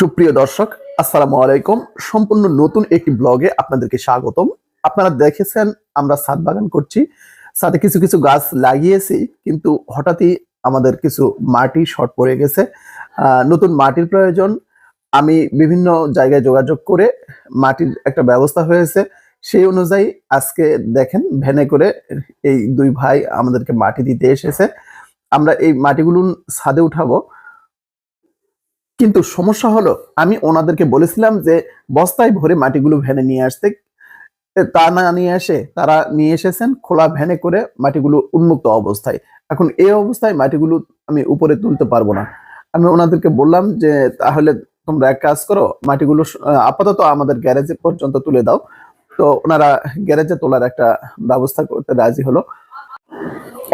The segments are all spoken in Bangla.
সুপ্রিয় দর্শক, আসসালামু আলাইকুম। সম্পূর্ণ নতুন একটি ব্লগে আপনাদেরকে স্বাগতম। আপনারা দেখেছেন, আমরা ছাদ বাগান করছি। সাথে কিছু কিছু গাছ লাগিয়েছি, কিন্তু হঠাৎই আমাদের কিছু মাটি শর্ট পড়ে গেছে। নতুন মাটির প্রয়োজন। আমি বিভিন্ন জায়গায় যোগাযোগ করে মাটির একটা ব্যবস্থা হয়েছে। সেই অনুযায়ী আজকে দেখেন ভ্যানে করে এই দুই ভাই আমাদেরকে মাটি দিতে এসেছে। আমরা এই মাটিগুলো ছাদে উঠাবো। কিন্তু সমস্যা হলো, আমি ওনাদেরকে বলেছিলাম যে বস্তায় ভরে মাটিগুলো ভ্যানে নিয়ে আসতে। তা না নিয়ে এসে তারা নিয়ে এসেছেন খোলা ভ্যানে করে মাটিগুলো উন্মুক্ত অবস্থায়। এখন এই অবস্থায় মাটিগুলো আমি উপরে তুলতে পারব না। আমি ওনাদেরকে বললাম যে, তাহলে তোমরা এক কাজ করো, মাটিগুলো আপাতত আমাদের গ্যারেজে পর্যন্ত তুলে দাও। তো ওনারা গ্যারেজে তোলার একটা ব্যবস্থা করতে রাজি হলো।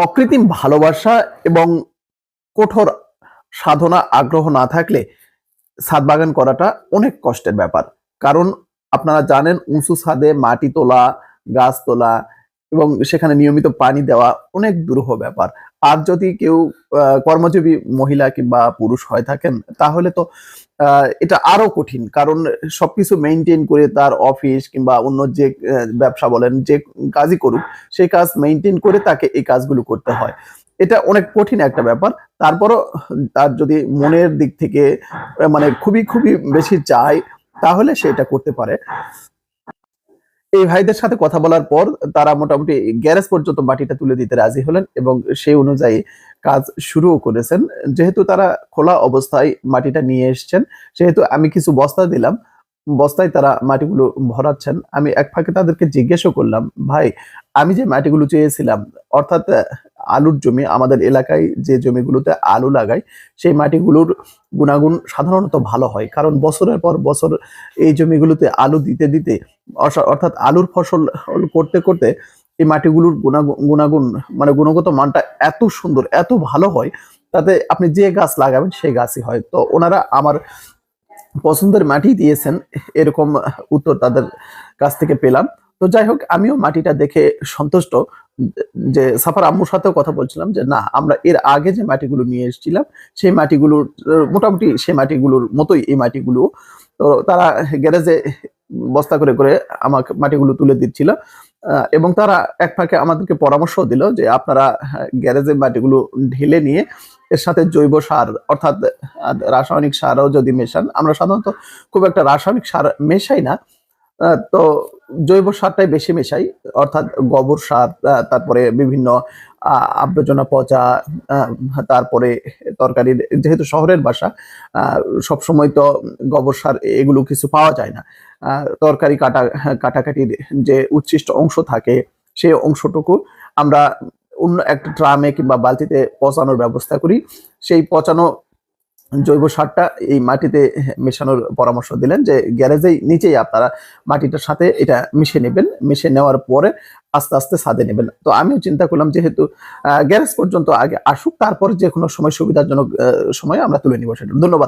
অকৃত্রিম ভালোবাসা এবং কঠোর সাধনা, আগ্রহ না থাকলে ছাদ বাগান করাটা অনেক কষ্টের ব্যাপার। কারণ আপনারা জানেন উঁচু ছাদে মাটি তোলা, গাছ তোলা এবং সেখানে নিয়মিত পানি দেওয়া অনেক দুরূহ ব্যাপার। আর যদি কেউ কর্মজীবী মহিলা কিংবা পুরুষ হয়ে থাকেন, তাহলে তো এটা আরও কঠিন। কারণ সবকিছু মেনটেন করে তার অফিস কিংবা অন্য যে ব্যবসা বলেন, যে কাজই করুক, সেই কাজ মেনটেন করে তাকে এই কাজগুলো করতে হয়। এটা অনেক কঠিন একটা ব্যাপার। তারপরও তার যদি মনের দিক থেকে মানে খুবই খুবই বেশি চায়, তাহলে সে এটা করতে পারে। এই ভাইদের সাথে কথা বলার পর তারা মোটামুটি গ্যারেজ পর্যন্ত মাটিটা তুলে দিতে রাজি হলেন এবং সেই অনুযায়ী কাজ শুরুও করেছেন। যেহেতু তারা খোলা অবস্থায় মাটিটা নিয়ে এসেছেন, সেহেতু আমি কিছু বস্তা দিলাম। বস্তায় তারা মাটিগুলো ভরাচ্ছেন। আমি এক ফাঁকে তাদেরকে জিজ্ঞেসও করলাম, ভাই, আমি যে মাটিগুলো চেয়েছিলাম, অর্থাৎ আলুর জমি আমাদের এলাকায় যে জমিগুলোতে আলু লাগাই, সেই মাটিগুলোর গুণাগুণ সাধারণত ভালো হয়। কারণ বছরের পর বছর এই জমিগুলোতে আলু দিতে দিতে অর্থাৎ আলুর ফসল করতে করতে এই মাটিগুলোর গুণাগুণ মানে গুণগত মানটা এত সুন্দর, এত ভালো হয়, তাতে আপনি যে গাছ লাগাবেন সেই গাছই হয়। তো ওনারা আমার পছন্দের মাটি দিয়েছেন, এরকম উত্তর তাদের কাছ থেকে পেলাম। তো যাই হোক, আমিও মাটিটা দেখে সন্তুষ্ট, যে সাফার আম্মুর সাথেও কথা বলছিলাম যে, না, আমরা এর আগে যে মাটিগুলো নিয়ে এসেছিলাম, সেই মাটিগুলোর, মোটামুটি সেই মাটিগুলোর মতোই এই মাটিগুলো। তো তারা গ্যারেজে বস্তা করে করে আমাকে মাটিগুলো তুলে দিচ্ছিল এবং তারা এক ফাঁকে আমাদেরকে পরামর্শ দিল যে, আপনারা গ্যারেজে মাটিগুলো ঢেলে নিয়ে এর সাথে জৈব সার, অর্থাৎ, রাসায়নিক সারও যদি মেশান, আমরা সাধারণত খুব একটা রাসায়নিক সার মেশাই না তো জৈব সারটাই বেশি মেশাই, অর্থাৎ গোবর সার তারপরে বিভিন্ন আবর্জনা পচা তারপরে তরকারির যেহেতু শহরের বাসা সবসময় তো গোবর সার এগুলো কিছু পাওয়া যায় না। তরকারি কাটা, কাটাকাটির যে উচ্ছিষ্ট অংশ থাকে, সেই অংশটুকু আমরা অন্য একটা ট্রামে কিংবা বালতিতে পচানোর ব্যবস্থা করি। সেই পচানো জৈব সারটা এই মাটিতে মেশানোর পরামর্শ দিলেন যে গ্যারেজেই নিচেই আপনারা মাটিটার সাথে এটা মিশে নেবেন মিশে নেওয়ার পরে আস্তে আস্তে সাদে নেবেন। তো আমিও চিন্তা করলাম যেহেতু গ্যারেজ পর্যন্ত আগে আসুক, তারপর যে কোনো সময় সুবিধাজনক সময় আমরা তুলে নিব সেটা। ধন্যবাদ।